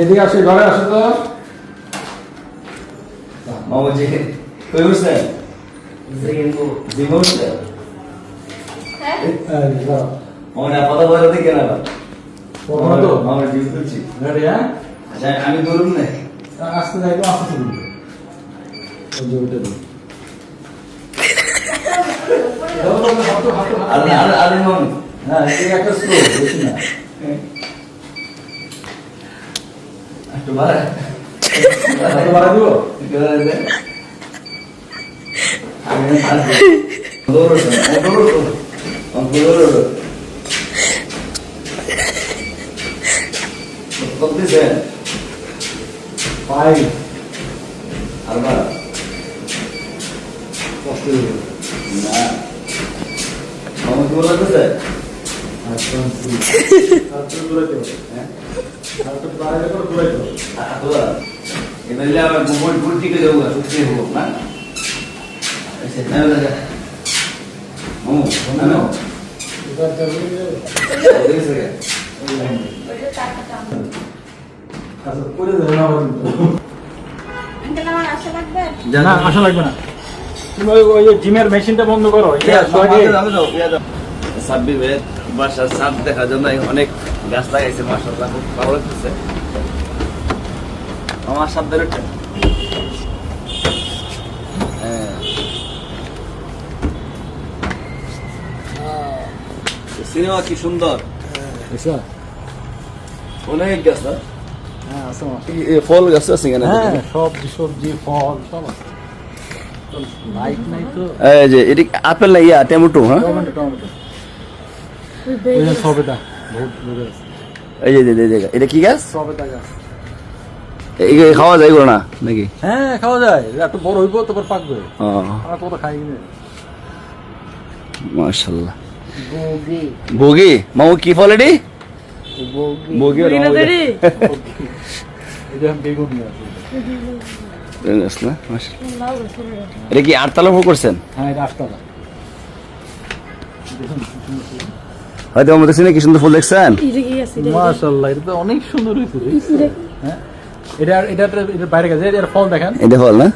এদিকে আসো ঘরে আসো তো। মামু জি কই উঠছেন? জিমে জিম আমি দৌড়ুন না আসতে যাই আসতে শুরু ওই যে ওইটা দিই। ধরো, ধরো, হাঁটো, হাঁটো, হাঁটো। আরে আরে আরে মামু হ্যাঁ। একটা স্লো বেশি না। একটু বাড়া। হাঁটো বাড়া দিব? আমি দৌড়ো দৌড়ো দৌড়ো এবারে আমার গোবর গুড় টিকে দেবো না করে আবার আঙ্কেল আমার আশা লাগবে না আশা লাগবে না। তুমি ওই জিমের মেশিনটা বন্ধ করো সাব্বির ভাই বাসার সাপ দেখার জন্য অনেক গাছ লাগাইছে মাসাল্লাহ খুব ভালো লাগতেছে। আমার সাপ বেরোচ্ছে সিনেমা কি সুন্দর? আচ্ছা। অনেক গাছ হ্যাঁ আছে ফল গাছ আছে এখানে? হ্যাঁ সবজি সবজি ফল সব আছে। লাইট এই যে এটি আপেল না ইয়া টমেটো হ্যাঁ? সবেদা এই যে এটা কি গাছ? সবেদা গাছ। এই খাওয়া যায় না নাকি? হ্যাঁ খাওয়া যায়। একটু বড় হইব তারপর পাকবে। ও। আমরা কত খাই না মাশাআল্লাহ বগি বগি মামু কি ফল এটি? এটা বেগুন আছে গাছ না মাশাআল্লাহ। এটা কি আটতলা উপর করছেন? হ্যাঁ হয়তো আমাদের সিনে কি সুন্দর ফুল দেখছেন? মাশাআল্লাহ এটা তো অনেক সুন্দর হয়েছে হ্যাঁ? এটা এটা এটা বাইরে গেছে এর ফল দেখেন। এটা ফল না?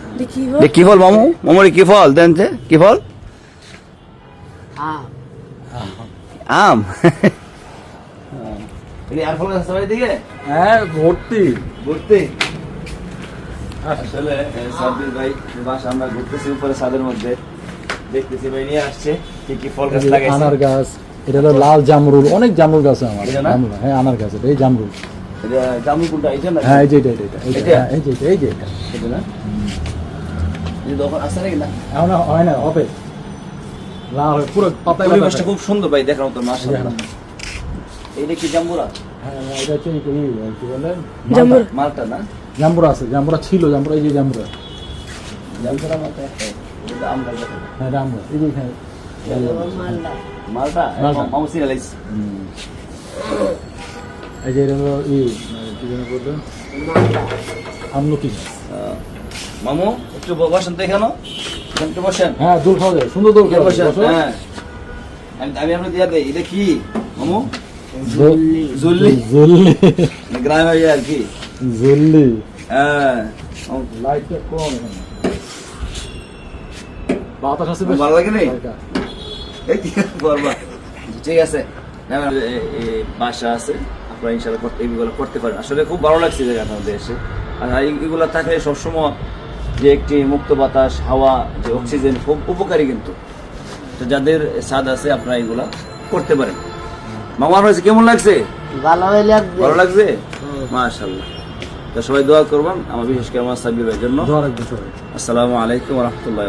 কি ফল মামু? মামুর কি ফল? দেন যে কি ফল? আম। এই আর ফল গাছ সবাই দিকে হ্যাঁ ভর্তি। ঘুরতে আসলে সাব্বির ভাই বাসা আমরা ঘুরতেছি উপরে ছাদের মধ্যে। দেখতেছি ভাই নিয়ে আসছে কি কি ফল গাছ লাগাইছে। আনার গাছ এটা হলো লাল জামরুল। অনেক জামরুল গাছ আছে আমার। এটা না? জামরুল, হ্যাঁ আনার গাছ এটা এই জামরুল। এটা জামু কোনটা? এটা না? হ্যাঁ এই যে এটা এটা এটা, এই যে, এটা? হ্যাঁ, এই যে এই যে এটা। এটা না? এই দোকান আছে নাকি না? এখন হয় না হবে। লাল হয়ে পুরো পাতায় পরিবেশটা খুব সুন্দর ভাই দেখার মতো মাশাআল্লাহ। এইটা কি জাম্বুরা? হ্যাঁ এটা হচ্ছে কি বলে? জামরুল। মালটা না? জাম্বুরা আছে জাম্বুরা ছিল জাম্বুরা এই যে জাম্বুরা। জাম্বুরা মালটা একটা এটা তো আমরা দেখো হ্যাঁ জাম্বুরা এই যে এখানে। মালটা? মালটা। মামু সিরিয়ালাইজ এই যে এটা ই কি যেন বলল? আমলকি। মামু একটু বসেন তো এখানে একটু বসেন। হ্যাঁ দোল খাওয়া যায়। সুন্দর দোল খাওয়া বসেন হ্যাঁ। আমি আমি আপনার দিয়া দেই এটা কি? মামু? জুল্লি। জুল্লি। জুল্লি গ্রামে ইয়ে আর কি? জুল্লি। হ্যাঁ। লাইটটা কম। বাতাস আছে ভালো লাগে নি? এই কি করবা? ঠিক আছে। বাসা আছে। আপনারা ইনশাল্লাহ করতে এগুলো করতে পারেন। আসলে খুব ভালো লাগছে জায়গাটা আমাদের এসে। আর এই- এগুলো থাকলে সবসময় যে একটি মুক্ত বাতাস হাওয়া যে অক্সিজেন খুব উপকারী কিন্তু। তো যাদের স্বাদ আছে আপনারা এগুলা করতে পারেন। মামার হয়েছে কেমন লাগছে? ভালো লাগছে? মাশাল্লাহ তো সবাই দোয়া করবেন আমার বিশেষ করে আমার সাব্বির ভাইয়ের জন্য। আসসালামু আলাইকুম রহমতুল্লাহ